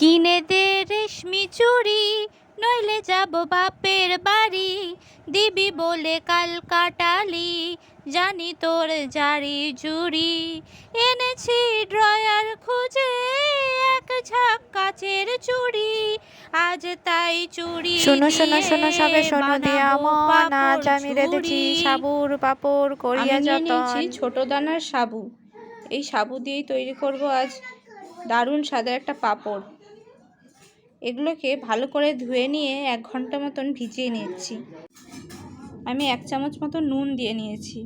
কিনে দে রেশমি চুড়ি নইলে যাব বাপের বাড়ি। দিবি বলে কাল কাটালি জানি তোর জারি জুড়ি। এনেছি ড্রয়ার খুঁজে এক ঝাঁক কাচের চুড়ি। আজ তাই চুড়ি শোনো শোনো শোনো সবে শোনো দিয়া মন। আজ আমি রেঁধেছি সাবুর পাপড় করিয়া আমি নিয়ে নিয়েছি যতন ছোট দানার সাবু। এই সাবু দিয়েই তৈরি করব আজ দারুণ স্বাদের একটা পাঁপড়। এগুলোকে ভালো করে ধুয়ে নিয়ে এক ঘণ্টা মতন ভিজিয়ে নিচ্ছি আমি এক চামচ মতো নুন দিয়ে নিয়েছি।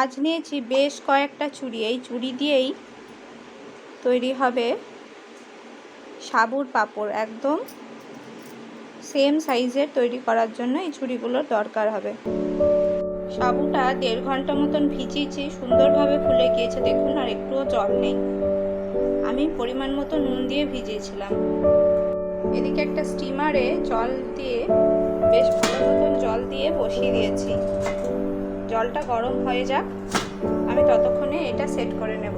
আজ নিয়েছি বেশ কয়েকটা চুড়ি। এই চুড়ি দিয়েই তৈরি হবে সাবুর পাঁপড়। একদম সেম সাইজের তৈরি করার জন্য এই চুড়িগুলোর দরকার হবে। সাবুটা দেড় ঘণ্টা মতন ভিজিয়েছি, সুন্দরভাবে ফুলে গিয়েছে। দেখুন, আর একটুও জল নেই। আমি পরিমাণ মতো নুন দিয়ে ভিজিয়েছিলাম। এদিকে একটা স্টিমারে জল দিয়ে, বেশ ভালো মতন জল দিয়ে বসিয়ে দিয়েছি। জলটা গরম হয়ে যাক, আমি ততক্ষণে এটা সেট করে নেব।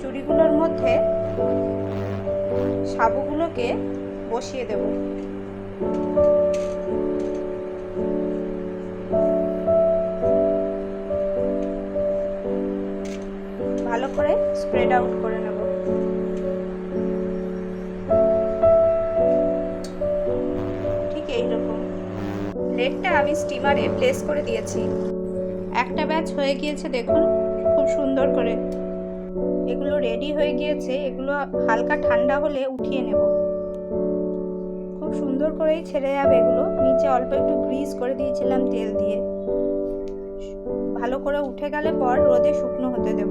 চুড়িগুলোর মধ্যে সাবুগুলোকে বসিয়ে দেবো। ভালো করে স্প্রেড আউট করে নেব। এইরকম। প্লেটটা আমি স্টিমারে প্লেস করে দিয়েছি। একটা ব্যাচ হয়ে গিয়েছে দেখুন, খুব সুন্দর করে। এগুলো রেডি হয়ে গিয়েছে, এগুলো হালকা ঠান্ডা হলে উঠিয়ে নেব। খুব সুন্দর করেই ছেড়ে যাবে এগুলো। নিচে অল্প একটু গ্রিজ করে দিয়েছিলাম তেল দিয়ে। ভালো করে উঠে গেলে পর রোদে শুকনো হতে দেব।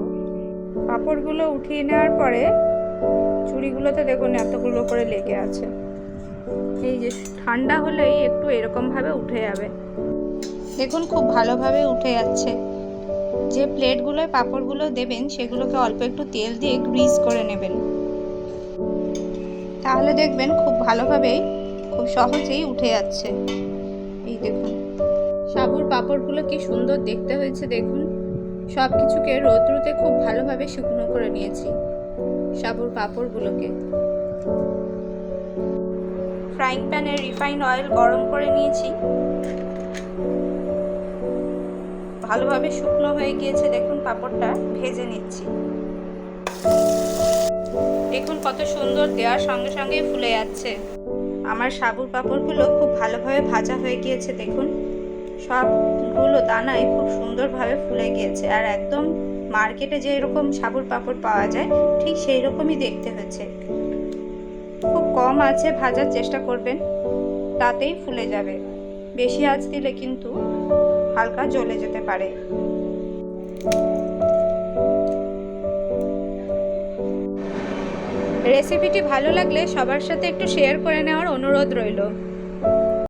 পাঁপড়গুলো উঠিয়ে নেওয়ার পরে চুড়িগুলোতে দেখুন এতগুলো করে লেগে আছে। এই যে ঠান্ডা হলেই একটু এরকমভাবে উঠে যাবে। দেখুন, খুব ভালোভাবে উঠে যাচ্ছে। যে প্লেটগুলোয় পাঁপড়গুলো দেবেন, সেগুলোকে অল্প একটু তেল দিয়ে গ্রিস করে নেবেন। তাহলে দেখবেন খুব ভালোভাবেই খুব সহজেই উঠে যাচ্ছে। এই দেখুন। সাবুর পাঁপড়গুলো কি সুন্দর দেখতে হয়েছে, দেখুন। সব কিছুকে রৌদ্রুতে খুব ভালোভাবে শুকনো করে নিয়েছি, সাবুর পাঁপড়গুলোকে। ফ্রাইং প্যানে রিফাইন্ড অয়েল গরম করে নিয়েছি। ভালোভাবে শুকনো হয়ে গিয়েছে, দেখুন পাঁপড়টা ভেজে নিচ্ছি। দেখুন কত সুন্দর দেওয়ার সঙ্গে সঙ্গে ফুলে যাচ্ছে। আমার সাবুর পাঁপড়গুলো খুব ভালোভাবে ভাজা হয়ে গিয়েছে, দেখুন। সবগুলো দানায় খুব সুন্দরভাবে ফুলে গিয়েছে, আর একদম মার্কেটে যেরকম সাবুর পাঁপড় পাওয়া যায়, ঠিক সেই রকমই দেখতে হয়েছে কম আছে ভাজার চেষ্টা করবেন, তাতেই ফুলে যাবে। বেশি আঁচ দিলে কিন্তু হালকা জ্বলে যেতে পারে। রেসিপিটি ভালো লাগলে সবার সাথে একটু শেয়ার করে নেওয়ার অনুরোধ রইল।